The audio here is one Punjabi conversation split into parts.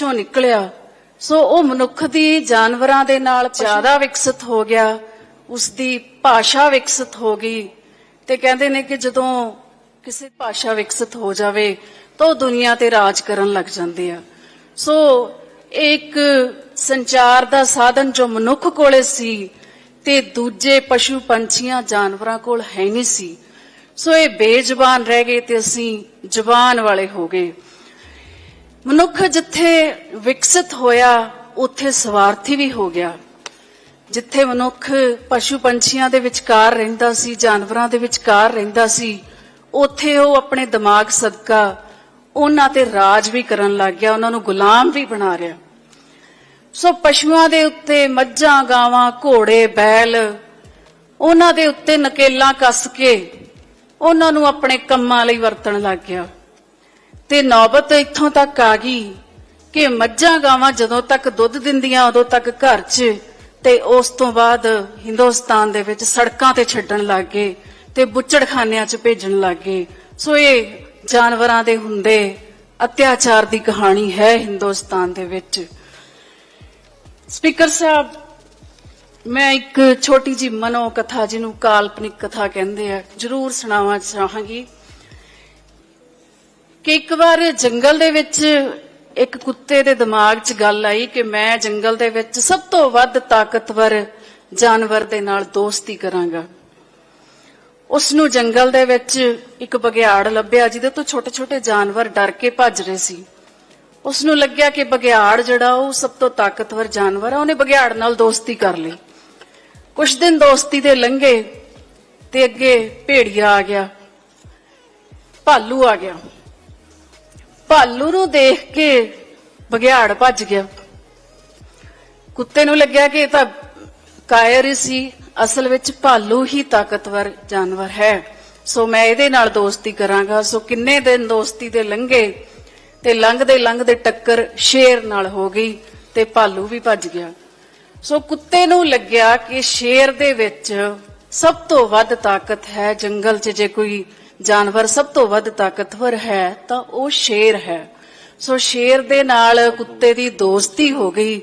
ਵਿੱਚੋਂ ਨਿਕਲਿਆ। ਸੋ ਉਹ ਮਨੁੱਖ ਦੀ ਜਾਨਵਰਾਂ ਦੇ ਨਾਲ ਜ਼ਿਆਦਾ ਵਿਕਸਿਤ ਹੋ ਗਿਆ। ਉਸ ਦੀ ਭਾਸ਼ਾ ਵਿਕਸਿਤ ਹੋ ਗਈ। ਤੇ ਕਹਿੰਦੇ ਨੇ ਕਿ ਜਦੋਂ ਕਿਸੇ ਭਾਸ਼ਾ ਵਿਕਸਿਤ ਹੋ ਜਾਵੇ, ਤਾਂ ਉਹ ਦੁਨੀਆ ਤੇ ਰਾਜ ਕਰਨ ਲੱਗ ਜਾਂਦੇ ਆ। ਸੋ ਇੱਕ ਸੰਚਾਰ ਦਾ ਸਾਧਨ ਜੋ ਮਨੁੱਖ ਕੋਲੇ ਸੀ, ਤੇ ਦੂਜੇ ਪਸ਼ੂ ਪੰਛੀਆਂ ਜਾਨਵਰਾਂ ਕੋਲ ਹੈ ਨਹੀਂ ਸੀ। ਸੋ ਇਹ ਬੇਜਬਾਨ ਰਹਿ ਗਏ ਤੇ ਅਸੀਂ ਜਬਾਨ ਵਾਲੇ ਹੋ ਗਏ। ਮਨੁੱਖ ਜਿੱਥੇ ਵਿਕਸਿਤ ਹੋਇਆ, ਉੱਥੇ ਸਵਾਰਥੀ ਵੀ ਹੋ ਗਿਆ। ਜਿੱਥੇ ਮਨੁੱਖ ਪਸ਼ੂ ਪੰਛੀਆਂ ਦੇ ਵਿਚਕਾਰ ਰਹਿੰਦਾ ਸੀ, ਜਾਨਵਰਾਂ ਦੇ ਵਿਚਕਾਰ ਰਹਿੰਦਾ ਸੀ, ਉੱਥੇ ਉਹ ਆਪਣੇ ਦਿਮਾਗ ਸਦਕਾ ਉਹਨਾਂ ਤੇ ਰਾਜ ਵੀ ਕਰਨ ਲੱਗ ਗਿਆ, ਉਹਨਾਂ ਨੂੰ ਗੁਲਾਮ ਵੀ ਬਣਾ ਰਿਹਾ। ਸੋ ਪਸ਼ੂਆਂ ਦੇ ਉੱਤੇ ਮੱਝਾਂ, ਗਾਵਾਂ, ਘੋੜੇ, ਬੈਲ, ਉਹਨਾਂ ਦੇ ਉੱਤੇ ਨਕੇਲਾਂ ਕੱਸ ਕੇ ਉਹਨਾਂ ਨੂੰ ਆਪਣੇ ਕੰਮਾਂ ਲਈ ਵਰਤਣ ਲੱਗ ਗਿਆ। ਤੇ ਨੌਬਤ ਇੱਥੋਂ ਤੱਕ ਆ ਗਈ ਕਿ ਮੱਝਾਂ ਗਾਵਾਂ ਜਦੋਂ ਤੱਕ ਦੁੱਧ ਦਿੰਦੀਆਂ ਉਦੋਂ ਤੱਕ ਘਰ 'ਚ ਤੇ ਉਸ ਤੋਂ ਬਾਅਦ ਹਿੰਦੁਸਤਾਨ ਦੇ ਵਿੱਚ ਸੜਕਾਂ ਤੇ ਛੱਡਣ ਲੱਗ ਗਏ ਤੇ ਬੁੱਚੜਖਾਨਿਆਂ 'ਚ ਭੇਜਣ ਲੱਗ ਗਏ। ਸੋ ਇਹ ਜਾਨਵਰਾਂ ਦੇ ਹੁੰਦੇ ਅਤਿਆਚਾਰ ਦੀ ਕਹਾਣੀ ਹੈ ਹਿੰਦੁਸਤਾਨ ਦੇ ਵਿੱਚ। ਸਪੀਕਰ ਸਾਹਿਬ, ਮੈਂ ਇੱਕ ਛੋਟੀ ਜੀ ਮਨੋ ਕਥਾ ਜਿਹਨੂੰ ਕਾਲਪਨਿਕ ਕਥਾ ਕਹਿੰਦੇ ਆ, ਜਰੂਰ ਸੁਣਾਉਣਾ ਚਾਹਾਂਗੀ। ਕਿ ਇੱਕ ਵਾਰ ਜੰਗਲ ਦੇ ਵਿੱਚ ਇੱਕ ਕੁੱਤੇ ਦੇ ਦਿਮਾਗ 'ਚ ਗੱਲ ਆਈ ਕਿ ਮੈਂ ਜੰਗਲ ਦੇ ਵਿੱਚ ਸਭ ਤੋਂ ਵੱਧ ਤਾਕਤਵਰ ਜਾਨਵਰ ਦੇ ਨਾਲ ਦੋਸਤੀ ਕਰਾਂਗਾ। ਉਸ ਨੂੰ ਜੰਗਲ ਦੇ ਵਿੱਚ ਇੱਕ ਬਗਿਆੜ ਲੱਭਿਆ, ਜਿਹਦੇ ਤੋਂ ਛੋਟੇ-ਛੋਟੇ ਜਾਨਵਰ ਡਰ ਕੇ ਭੱਜ ਰਹੇ ਸੀ। ਉਸ ਨੂੰ ਲੱਗਿਆ ਕਿ ਬਗਿਆੜ ਜਿਹੜਾ ਉਹ ਸਭ ਤੋਂ ਤਾਕਤਵਰ ਜਾਨਵਰ ਆ, ਉਹਨੇ ਬਗਿਆੜ ਨਾਲ ਦੋਸਤੀ ਕਰ ਲਈ। ਕੁਝ ਦਿਨ ਦੋਸਤੀ ਦੇ ਲੰਘੇ ਤੇ ਅੱਗੇ ਭੇੜੀਆ ਆ ਗਿਆ, ਭਾਲੂ ਆ ਗਿਆ। ਭਾਲੂ ਨੂੰ ਦੇਖ ਕੇ ਬਗਿਆੜ ਭੱਜ ਗਿਆ। ਕੁੱਤੇ ਨੂੰ ਲੱਗਿਆ ਕਿ ਇਹ ਤਾਂ ਕਾਇਰ ਹੀ ਸੀ। ਅਸਲ ਵਿੱਚ ਭਾਲੂ ਹੀ ਤਾਕਤਵਰ ਜਾਨਵਰ ਹੈ। ਸੋ ਮੈਂ ਇਹਦੇ ਨਾਲ ਦੋਸਤੀ ਕਰਾਂਗਾ। ਸੋ ਕਿੰਨੇ ਦਿਨ ਦੋਸਤੀ ਦੇ ਲੰਘੇ ਤੇ ਲੰਘਦੇ ਲੰਘਦੇ ਟੱਕਰ ਸ਼ੇਰ ਨਾਲ ਹੋ ਗਈ ਤੇ ਭਾਲੂ ਵੀ ਭੱਜ ਗਿਆ। ਸੋ ਕੁੱਤੇ ਨੂੰ ਲੱਗਿਆ ਕਿ ਸ਼ੇਰ ਦੇ ਵਿੱਚ ਸਭ ਤੋਂ ਵੱਧ ਤਾਕਤ ਹੈ ਜੰਗਲ 'ਚ ਜੇ ਕੋਈ ਜਾਨਵਰ ਸਭ ਤੋਂ ਵੱਧ ਤਾਕਤਵਰ ਹੈ, ਤਾਂ ਉਹ ਸ਼ੇਰ ਹੈ। ਸੋ ਸ਼ੇਰ ਦੇ ਨਾਲ ਕੁੱਤੇ ਦੀ ਦੋਸਤੀ ਹੋ ਗਈ।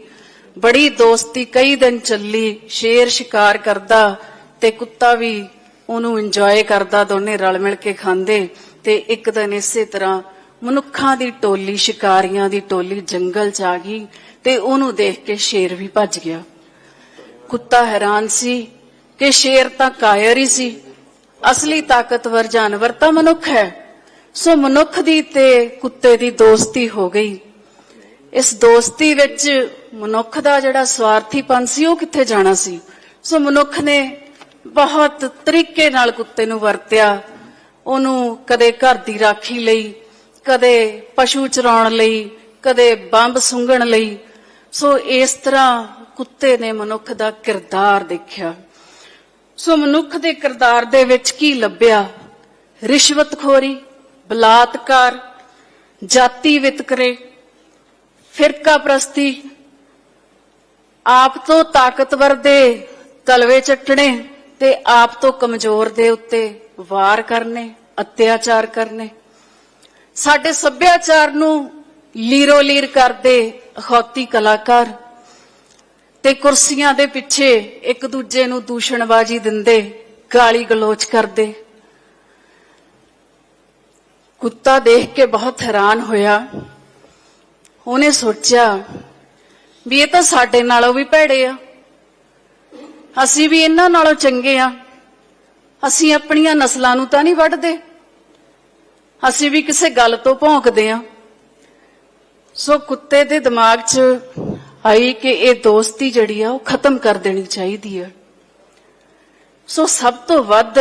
ਬੜੀ ਦੋਸਤੀ ਕਈ ਦਿਨ ਚੱਲੀ, ਸ਼ੇਰ ਸ਼ਿਕਾਰ ਕਰਦਾ ਤੇ ਕੁੱਤਾ ਵੀ ਉਹਨੂੰ ਇੰਜੋਏ ਕਰਦਾ, ਦੋਨੇ ਰਲ ਮਿਲ ਕੇ ਖਾਂਦੇ ਤੇ ਇੱਕ ਦਿਨ ਇਸੇ ਤਰ੍ਹਾਂ ਮਨੁੱਖਾਂ ਦੀ ਟੋਲੀ, ਸ਼ਿਕਾਰੀਆਂ ਦੀ ਟੋਲੀ ਜੰਗਲ 'ਚ ਆ ਗਈ ਤੇ ਉਹਨੂੰ ਦੇਖ ਕੇ ਸ਼ੇਰ ਵੀ ਭੱਜ ਗਿਆ। ਕੁੱਤਾ ਹੈਰਾਨ ਸੀ ਕਿ ਸ਼ੇਰ ਤਾਂ ਕਾਇਰ ਹੀ ਸੀ। ਅਸਲੀ ਤਾਕਤਵਰ ਜਾਨਵਰ ਤਾਂ ਮਨੁੱਖ ਹੈ। ਸੋ ਮਨੁੱਖ ਦੀ ਤੇ ਕੁੱਤੇ ਦੀ ਦੋਸਤੀ ਹੋ ਗਈ। ਇਸ ਦੋਸਤੀ ਵਿੱਚ ਮਨੁੱਖ ਦਾ ਜਿਹੜਾ ਸਵਾਰਥੀਪਨ ਸੀ, ਉਹ ਕਿੱਥੇ ਜਾਣਾ ਸੀ? ਸੋ ਮਨੁੱਖ ਨੇ ਬਹੁਤ ਤਰੀਕੇ ਨਾਲ ਕੁੱਤੇ ਨੂੰ ਵਰਤਿਆ। ਉਹਨੂੰ ਕਦੇ ਘਰ ਦੀ ਰਾਖੀ ਲਈ, ਕਦੇ ਪਸ਼ੂ ਚਰਾਉਣ ਲਈ, ਕਦੇ ਬੰਬ ਸੁੰਘਣ ਲਈ। ਸੋ ਇਸ ਤਰ੍ਹਾਂ ਕੁੱਤੇ ਨੇ ਮਨੁੱਖ ਦਾ ਕਿਰਦਾਰ ਦੇਖਿਆ। ਸੋ ਮਨੁੱਖ ਦੇ ਕਿਰਦਾਰ ਦੇ ਵਿੱਚ ਕੀ ਲੱਭਿਆ? ਰਿਸ਼ਵਤਖੋਰੀ, ਬਲਾਤਕਾਰ, ਜਾਤੀ ਵਿਤਕਰੇ, ਫਿਰਕਾ ਪ੍ਰਸਤੀ, ਆਪ ਤੋਂ ਤਾਕਤਵਰ ਦੇ ਤਲਵੇ ਚੱਟਣੇ ਤੇ ਆਪ ਤੋਂ ਕਮਜ਼ੋਰ ਦੇ ਉੱਤੇ ਵਾਰ ਕਰਨੇ, ਅਤਿਆਚਾਰ ਕਰਨੇ। ਸਾਡੇ ਸੱਭਿਆਚਾਰ ਨੂੰ ਲੀਰੋ ਲੀਰ ਕਰਦੇ ਅਖੌਤੀ ਕਲਾਕਾਰ ਤੇ ਕੁਰਸੀਆਂ ਦੇ ਪਿੱਛੇ ਇੱਕ ਦੂਜੇ ਨੂੰ ਦੂਸ਼ਣਬਾਜ਼ੀ ਦਿੰਦੇ, ਗਾਲੀ ਗਲੋਚ ਕਰਦੇ। ਕੁੱਤਾ ਦੇਖ ਕੇ ਬਹੁਤ ਹੈਰਾਨ ਹੋਇਆ। ਉਹਨੇ ਸੋਚਿਆ, ਵੀ ਇਹ ਤਾਂ ਸਾਡੇ ਨਾਲੋਂ ਵੀ ਭੈੜੇ ਆ। ਅਸੀਂ ਵੀ ਇਹਨਾਂ ਨਾਲੋਂ ਚੰਗੇ ਆ। ਅਸੀਂ ਆਪਣੀਆਂ ਨਸਲਾਂ ਨੂੰ ਤਾਂ ਨਹੀਂ ਵੱਢਦੇ। ਅਸੀਂ ਵੀ ਕਿਸੇ ਗੱਲ ਤੋਂ ਭੌਂਕਦੇ ਆ। ਸੋ ਕੁੱਤੇ ਦੇ ਦਿਮਾਗ 'ਚ ਆਈ ਕਿ ਇਹ ਦੋਸਤੀ ਜਿਹੜੀ ਆ, ਉਹ ਖਤਮ ਕਰ ਦੇਣੀ ਚਾਹੀਦੀ ਆ। ਸੋ ਸਭ ਤੋਂ ਵੱਧ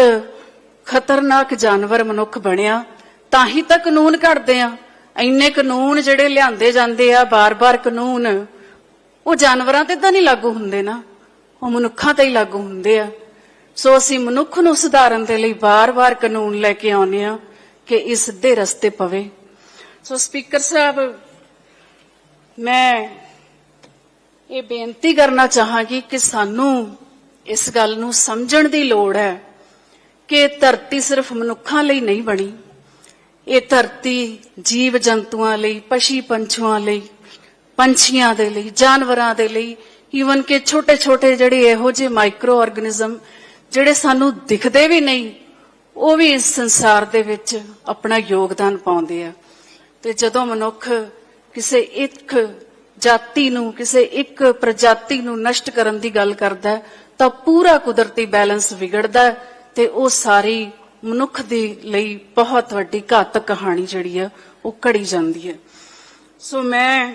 ਖਤਰਨਾਕ ਜਾਨਵਰ ਮਨੁੱਖ ਬਣਿਆ, ਤਾਂ ਹੀ ਤਾਂ ਕਾਨੂੰਨ ਘੜਦੇ ਆ। ਇੰਨੇ ਕਾਨੂੰਨ ਜਿਹੜੇ ਲਿਆਂਦੇ ਜਾਂਦੇ ਆ, ਬਾਰ-ਬਾਰ ਕਾਨੂੰਨ, ਉਹ ਜਾਨਵਰਾਂ ਤੇ ਤਾਂ ਨਹੀਂ ਲਾਗੂ ਹੁੰਦੇ ਨਾ। ਉਹ ਮਨੁੱਖਾਂ ਤੇ ਹੀ ਲਾਗੂ ਹੁੰਦੇ ਆ। ਸੋ ਅਸੀਂ ਮਨੁੱਖ ਨੂੰ ਸੁਧਾਰਨ ਦੇ ਲਈ ਬਾਰ-ਬਾਰ ਕਾਨੂੰਨ ਲੈ ਕੇ ਆਉਂਦੇ ਆ ਕਿ ਇਸ ਸਿੱਧੇ ਰਸਤੇ ਪਵੇ। ਸੋ ਸਪੀਕਰ ਸਾਹਿਬ, ਮੈਂ ਇਹ ਬੇਨਤੀ ਕਰਨਾ ਚਾਹਾਂਗੀ ਕਿ ਸਾਨੂੰ ਇਸ ਗੱਲ ਨੂੰ ਸਮਝਣ ਦੀ ਲੋੜ ਹੈ ਕਿ ਧਰਤੀ ਸਿਰਫ ਮਨੁੱਖਾਂ ਲਈ ਨਹੀਂ ਬਣੀ। ਇਹ ਧਰਤੀ ਜੀਵ ਜੰਤੂਆਂ ਲਈ, ਪਸ਼ੀ ਪੰਛੀਆਂ ਲਈ, ਪੰਛੀਆਂ ਦੇ ਲਈ, ਜਾਨਵਰਾਂ ਦੇ ਲਈ ਈਵਨ ਕਿ ਛੋਟੇ-ਛੋਟੇ ਜਿਹੜੇ ਇਹੋ ਜਿਹੇ ਮਾਈਕਰੋ ਆਰਗੇਨਿਜ਼ਮ ਜਿਹੜੇ ਸਾਨੂੰ ਦਿਖਦੇ ਵੀ ਨਹੀਂ, ਉਹ ਵੀ ਇਸ ਸੰਸਾਰ ਦੇ ਵਿੱਚ ਆਪਣਾ ਯੋਗਦਾਨ ਪਾਉਂਦੇ ਆ। ਤੇ ਜਦੋਂ ਮਨੁੱਖ ਕਿਸੇ ਇੱਕ ਜਾਤੀ ਨੂੰ ਕਿਸੇ ਇੱਕ ਪ੍ਰਜਾਤੀ ਨੂੰ ਨਸ਼ਟ ਕਰਨ ਦੀ ਗੱਲ ਕਰਦਾ ਹੈ, ਤਾਂ ਪੂਰਾ ਕੁਦਰਤੀ ਬੈਲੈਂਸ ਵਿਗੜਦਾ ਤੇ ਉਹ ਸਾਰੀ ਮਨੁੱਖ ਦੇ ਲਈ ਬਹੁਤ ਵੱਡੀ ਘਾਤਕ ਕਹਾਣੀ ਜਿਹੜੀ ਆ ਉਹ ਘੜੀ ਜਾਂਦੀ ਹੈ। ਸੋ ਮੈਂ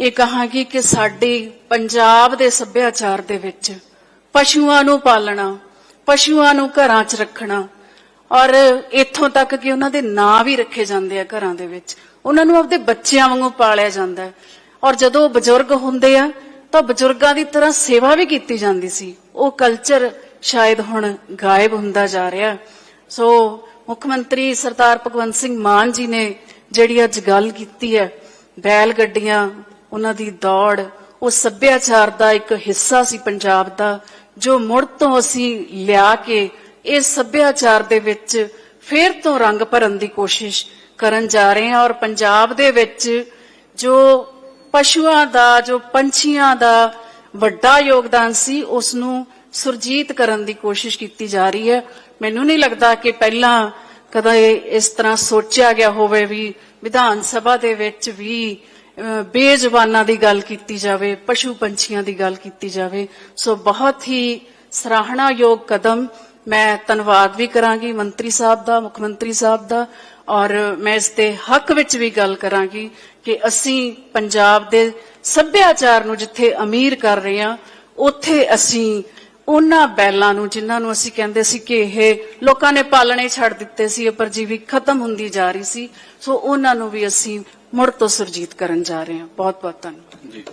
ਇਹ ਕਹਾਂਗੀ ਕਿ ਸਾਡੇ ਪੰਜਾਬ ਦੇ ਸੱਭਿਆਚਾਰ ਦੇ ਵਿੱਚ ਪਸ਼ੂਆਂ ਨੂੰ ਪਾਲਣਾ ਪਸ਼ੂਆਂ ਨੂੰ ਘਰਾਂ 'ਚ ਰੱਖਣਾ ਔਰ ਇੱਥੋਂ ਤੱਕ ਕਿ ਉਹਨਾਂ ਦੇ ਨਾਂ ਵੀ ਰੱਖੇ ਜਾਂਦੇ ਆ ਘਰਾਂ ਦੇ ਵਿੱਚ ਉਹਨਾਂ ਨੂੰ ਆਪਦੇ ਬੱਚਿਆਂ ਵਾਂਗੂ ਪਾਲਿਆ ਜਾਂਦਾ ਹੈ। ਔਰ ਜਦੋਂ ਬਜ਼ੁਰਗ ਹੁੰਦੇ ਆ, ਤਾਂ ਬਜ਼ੁਰਗਾਂ ਦੀ ਤਰ੍ਹਾਂ ਸੇਵਾ ਵੀ ਕੀਤੀ ਜਾਂਦੀ ਸੀ। ਉਹ ਕਲਚਰ ਸ਼ਾਇਦ ਹੁਣ ਗਾਇਬ ਹੁੰਦਾ ਜਾ ਰਿਹਾ। ਸੋ ਮੁੱਖ ਮੰਤਰੀ ਸਰਦਾਰ ਭਗਵੰਤ ਸਿੰਘ ਮਾਨ ਜੀ ਨੇ ਜਿਹੜੀ ਅੱਜ ਗੱਲ ਕੀਤੀ ਹੈ, ਬੈਲ ਗੱਡੀਆਂ, ਉਹਨਾਂ ਦੀ ਦੌੜ, ਉਹ ਸੱਭਿਆਚਾਰ ਦਾ ਇੱਕ ਹਿੱਸਾ ਸੀ ਪੰਜਾਬ ਦਾ, ਜੋ ਮੁੜ ਤੋਂ ਅਸੀਂ ਲਿਆ ਕੇ ਇਸ ਸੱਭਿਆਚਾਰ ਦੇ ਵਿੱਚ ਫੇਰ ਤੋਂ ਰੰਗ ਭਰਨ ਦੀ ਕੋਸ਼ਿਸ਼ ਕਰਨ ਜਾ ਰਹੇ ਹਾਂ। ਔਰ ਪੰਜਾਬ ਦੇ ਵਿੱਚ ਜੋ ਪਸ਼ੂਆਂ ਦਾ ਜੋ ਪੰਛੀਆਂ ਦਾ ਵੱਡਾ ਯੋਗਦਾਨ ਸੀ ਉਸ ਨੂੰ ਸੁਰਜੀਤ ਕਰਨ ਦੀ ਕੋਸ਼ਿਸ਼ ਕੀਤੀ ਜਾ ਰਹੀ ਹੈ। ਮੈਨੂੰ ਨਹੀਂ ਲੱਗਦਾ ਕਿ ਪਹਿਲਾਂ ਕਦੇ ਇਸ ਤਰ੍ਹਾਂ ਸੋਚਿਆ ਗਿਆ ਹੋਵੇ ਵੀ ਵਿਧਾਨ ਸਭਾ ਦੇ ਵਿੱਚ ਵੀ ਅਹ, ਦੀ ਗੱਲ ਕੀਤੀ ਜਾਵੇ ਪਸ਼ੂ ਪੰਛੀਆਂ ਦੀ ਗੱਲ ਕੀਤੀ ਜਾਵੇ। ਸੋ ਬਹੁਤ ਹੀ ਸਰਾਹਣਾਯੋਗ ਕਦਮ ਮੈਂ ਧੰਨਵਾਦ ਵੀ ਕਰਾਂਗੀ ਮੰਤਰੀ ਸਾਹਿਬ ਦਾ ਮੁੱਖ ਮੰਤਰੀ ਸਾਹਿਬ ਦਾ। ਔਰ ਮੈਂ ਇਸ ਦੇ ਹੱਕ ਵਿੱਚ ਵੀ ਗੱਲ ਕਰਾਂਗੀ ਕਿ ਅਸੀਂ ਪੰਜਾਬ ਦੇ ਸੱਭਿਆਚਾਰ ਨੂੰ ਜਿੱਥੇ ਅਮੀਰ ਕਰ ਰਹੇ ਹਾਂ, ਉੱਥੇ ਅਸੀਂ ਉਹਨਾਂ ਬੈਲਾਂ ਨੂੰ ਜਿਨ੍ਹਾਂ ਨੂੰ ਅਸੀਂ ਕਹਿੰਦੇ ਸੀ ਕਿ ਇਹ ਲੋਕਾਂ ਨੇ ਪਾਲਣੇ ਛੱਡ ਦਿੱਤੇ ਸੀ, ਇਹ ਪਰਜੀਵੀ ਖਤਮ ਹੁੰਦੀ ਜਾ ਰਹੀ ਸੀ, ਸੋ ਉਹਨਾਂ ਨੂੰ ਵੀ ਅਸੀਂ ਮੁੜ ਤੋਂ ਸੁਰਜੀਤ ਕਰਨ ਜਾ ਰਹੇ ਹਾਂ। ਬਹੁਤ ਬਹੁਤ ਧੰਨਵਾਦ। ਜੀ।